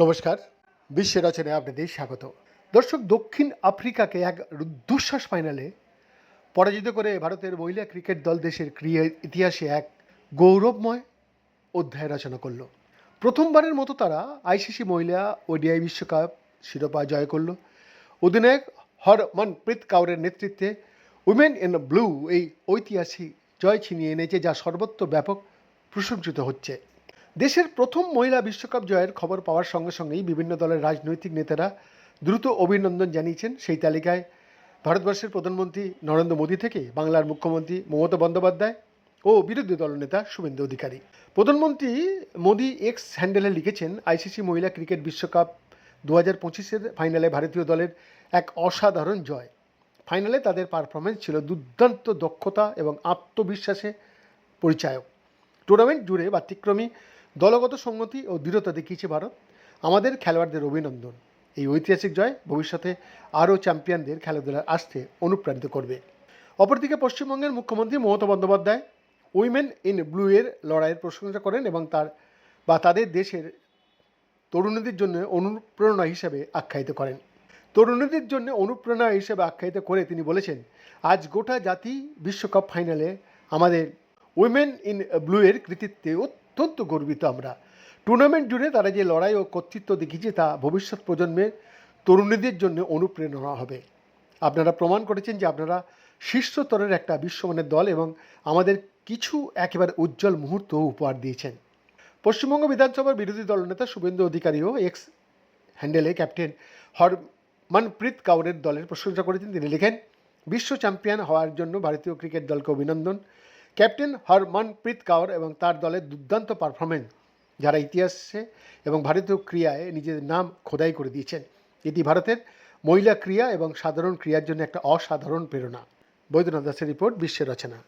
নমস্কার, বিশ্বের রচনায় আপনাদের স্বাগত। দর্শক, দক্ষিণ আফ্রিকাকে এক দুঃশ্বাস ফাইনালে পরাজিত করে ভারতের মহিলা ক্রিকেট দল দেশের ক্রিয়া ইতিহাসে এক গৌরবময় অধ্যায় রচনা করল। প্রথমবারের মতো তারা আইসিসি মহিলা ওডিআই বিশ্বকাপ শিরোপা জয় করল। অধিনায়ক হরমনপ্রীত কাউরের নেতৃত্বে উইমেন ইন ব্লু এই ঐতিহাসিক জয় ছিনিয়ে এনেছে যা সর্বত্র ব্যাপক প্রশংসিত হচ্ছে। দেশের প্রথম মহিলা বিশ্বকাপ জয়ের খবর পাওয়ার সঙ্গে সঙ্গেই বিভিন্ন দলের রাজনৈতিক নেতারা দ্রুত অভিনন্দন জানিয়েছেন। সেই তালিকায় ভারতবর্ষের প্রধানমন্ত্রী নরেন্দ্র মোদী থেকে বাংলার মুখ্যমন্ত্রী মমতা বন্দ্যোপাধ্যায় ও বিরোধী দলনেতা শুভেন্দু অধিকারী। প্রধানমন্ত্রী মোদী এক্স হ্যান্ডেলে লিখেছেন, আইসিসি মহিলা ক্রিকেট বিশ্বকাপ দু হাজার পঁচিশের ফাইনালে ভারতীয় দলের এক অসাধারণ জয়। ফাইনালে তাদের পারফরমেন্স ছিল দুর্দান্ত দক্ষতা এবং আত্মবিশ্বাসে পরিচায়ক। টুর্নামেন্ট জুড়ে ব্যতিক্রমী, দলগত সংগতি ও দৃঢ়তা দেখিয়েছে ভারত। আমাদের খেলোয়াড়দের অভিনন্দন। এই ঐতিহাসিক জয় ভবিষ্যতে আরও চ্যাম্পিয়নদের খেলাধুলার আসতে অনুপ্রাণিত করবে। অপরদিকে পশ্চিমবঙ্গের মুখ্যমন্ত্রী Mamata Bandyopadhyay women in blue এর লড়াইয়ের প্রশংসা করেন এবং তার বা তাদের দেশের তরুণীদের জন্য অনুপ্রেরণা হিসেবে আখ্যায়িত করেন। তরুণীদের জন্য অনুপ্রেরণা হিসেবে আখ্যায়িত করে তিনি বলেছেন, আজ গোটা জাতি বিশ্বকাপ ফাইনালে আমাদের উইমেন ইন ব্লু এর কৃতিত্বে অত্যন্ত গর্বিত আমরা। টুর্নামেন্ট জুড়ে তারা যে লড়াই ও কর্তৃত্ব দেখিয়েছে তা ভবিষ্যৎ প্রজন্মের তরুণীদের জন্য অনুপ্রেরণা হবে। আপনারা প্রমাণ করেছেন যে আপনারা শীর্ষস্তরের একটা বিশ্বমানের দল এবং আমাদের কিছু একেবারে উজ্জ্বল মুহূর্ত উপহার দিয়েছেন। পশ্চিমবঙ্গ বিধানসভার বিরোধী দলনেতা শুভেন্দু অধিকারীও এক্স হ্যান্ডেলে ক্যাপ্টেন হরমনপ্রীত কাউরের দলের প্রশংসা করেছেন তিনি। লিখেন, বিশ্ব চ্যাম্পিয়ন হওয়ার জন্য ভারতীয় ক্রিকেট দলকে অভিনন্দন। ক্যাপ্টেন হরমনপ্রীত কাউর এবং তার দলের দুর্দান্ত পারফরমেন্স যারা ইতিহাসে এবং ভারতীয় ক্রিয়ায় নিজেদের নাম খোদাই করে দিয়েছেন। এটি ভারতের মহিলা ক্রিয়া এবং সাধারণ ক্রিয়ার জন্য একটা অসাধারণ প্রেরণা। বৈদ্যনাথ দাসের রিপোর্ট, বিশ্বের রচনা।